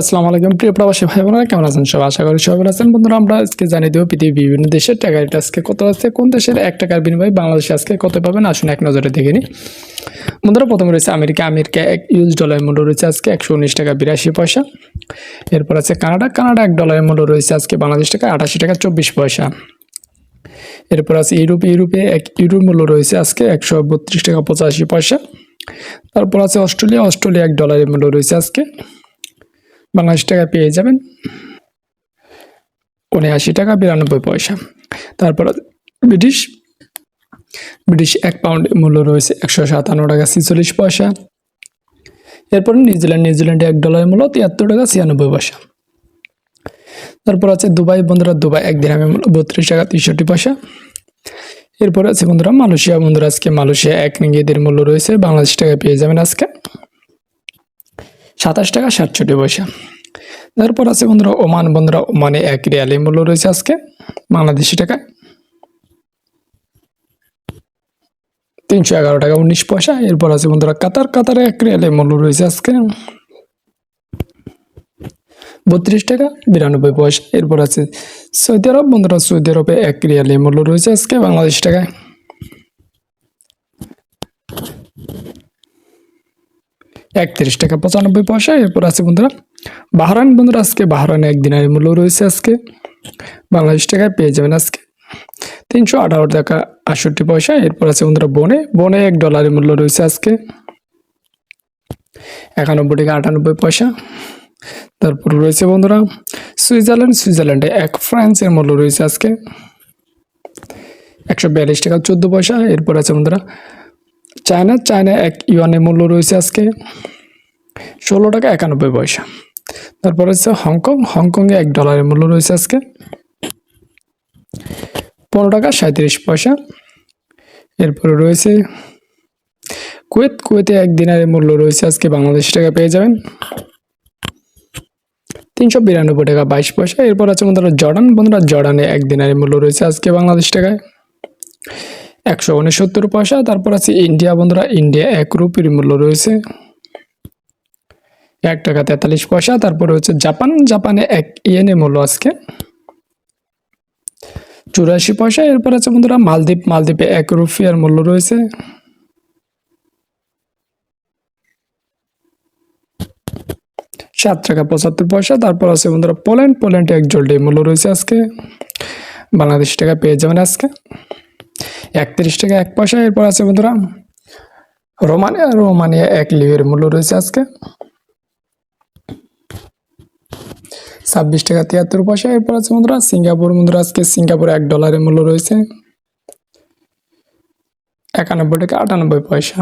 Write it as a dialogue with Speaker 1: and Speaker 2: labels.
Speaker 1: আসসালামু আলাইকুম। প্রিয় প্রবাসী ভাই বোনেরা কেমন আছেন সব আশা করি সবাই আছেন। বন্ধুরা, আমরা আজকে জানিয়ে দেবো পৃথিবীর বিভিন্ন দেশের টাকা রেট আজকে কত আছে, কোন দেশের এক টাকার বিনিময়ে বাংলাদেশে আজকে কত পাবেন, আসুন এক নজরে দেখে নিই। বন্ধুরা, প্রথমে রয়েছে আমেরিকা। আমেরিকা এক ইউএস ডলারের মূল্য রয়েছে আজকে একশো উনিশ টাকা বিরাশি পয়সা। এরপর আছে কানাডা। কানাডা এক ডলারের মূল্য রয়েছে আজকে বাংলাদেশ টাকা আটাশি টাকা চব্বিশ পয়সা। এরপর আছে ইউরোপ। ইউরোপে এক ইউরোর মূল্য রয়েছে আজকে একশো বত্রিশ টাকা পঁচাশি পয়সা। তারপর আছে অস্ট্রেলিয়া। অস্ট্রেলিয়া এক ডলারের মূল্য রয়েছে আজকে বাংলাদেশ টাকা পেয়ে যাবেন। উনআশি টাকা, বিরানব্বই পয়সা। তারপর ব্রিটিশ ব্রিটিশ এক পাউন্ড মূল্য রয়েছে একশো সাতান্ন টাকা, ছিচল্লিশ পয়সা। এরপর নিউজিল্যান্ড, নিউজিল্যান্ডে এক ডলারের মূল্য, তিয়াত্তর টাকা, ছিয়ানব্বই পয়সা। তারপর আছে দুবাই, বন্ধুরা, দুবাই এক দিনামে মূল্য, বত্রিশ টাকা, তেষট্টি পয়সা। এরপর আছে বন্ধুরা, মালয়েশিয়া। বন্ধুরা, আজকে মালয়েশিয়া এক রিঙ্গিতের মূল্য রয়েছে, বাংলাদেশ টাকা পেয়ে যাবেন আজকে। সাতাশ টাকা সাতষট্টি পয়সা। তারপর আছে বন্ধুরা, ওমান। বন্ধুরা, ওমানে এক রিয়ালের মূল্য রয়েছে আজকে বাংলাদেশি টাকায়। তিনশো এগারো টাকা, উনিশ পয়সা। এরপর আছে বন্ধুরা, কাতার। কাতারে এক রিয়ালের মূল্য রয়েছে আজকে বত্রিশ টাকা, বিরানব্বই পয়সা। এরপর আছে সৌদি আরব। বন্ধুরা, সৌদি আরবে এক রিয়ালের মূল্য রয়েছে আজকে বাংলাদেশ টাকায়। একত্রিশ টাকা পঁচানব্বই পয়সা। এরপর আছে বন্ধুরা, বাহরাইন। বন্ধুরা, আজকে বাহরাইনে এক দিনের মূল্য রয়েছে আজকে। বাংলাদেশ টাকায় পেয়ে যাবেন আজকে তিনশো আঠারো টাকা আটষট্টি পয়সা। এরপর আছে বন্ধুরা বনে। বনে এক ডলারের মূল্য রয়েছে আজকে একানব্বই টাকা আটানব্বই পয়সা। তারপর রয়েছে বন্ধুরা, সুইজারল্যান্ড। সুইজারল্যান্ডে এক ফ্রান্সের মূল্য রয়েছে আজকে একশো বিয়াল্লিশ টাকা চোদ্দ পয়সা। এরপর আছে বন্ধুরা চায়না চায়না এক ইউয়ানের মূল্য রয়েছে আজকে ষোলো টাকা একানব্বই পয়সা। তারপর হচ্ছে হংকং, হংকংয়ে এক ডলারের মূল্য রয়েছে আজকে পনেরো টাকা সাঁত্রিশ পয়সা। এরপরে রয়েছে কুয়েত, কুয়েতে এক দিনের মূল্য রয়েছে আজকে বাংলাদেশ টাকা, পেয়ে যাবেন তিনশো বিরানব্বই টাকা বাইশ পয়সা। এরপর আছে বন্ধুরা জর্ডান, বন্ধুরা জর্ডানে এক দিনের মূল্য রয়েছে আজকে বাংলাদেশ টাকায়। একশো উনসত্তর পয়সা, তারপর আছে ইন্ডিয়া বন্ধুরা, ইন্ডিয়া এক রুপির মূল্য রয়েছে। এক টাকা তেতাল্লিশ পয়সা, তারপরে হচ্ছে জাপান, জাপানে এক ইয়েনের মূল্য আজকে। চুরাশি পয়সা, এরপর আছে বন্ধুরা মালদ্বীপ, মালদ্বীপে এক রুপিয়ার মূল্য রয়েছে। সাত টাকা পঁচাত্তর পয়সা, তারপর আছে বন্ধুরা পোল্যান্ড, পোল্যান্ডে এক জোল্ডে মূল্য রয়েছে আজকে। বাংলাদেশ টাকা পেয়ে যাবেন আজকে। একত্রিশ টাকা এক পয়সা, এরপর আছে বন্ধুরা রোমানিয়া রোমানিয়া এক লিভের মূল্য রয়েছে আজকে। ছাব্বিশ টাকা তিয়াত্তর পয়সা, এরপর আছে বন্ধুরা সিঙ্গাপুর। বন্ধুরা আজকে সিঙ্গাপুর এক ডলারের মূল্য রয়েছে। একানব্বই টাকা আটানব্বই পয়সা।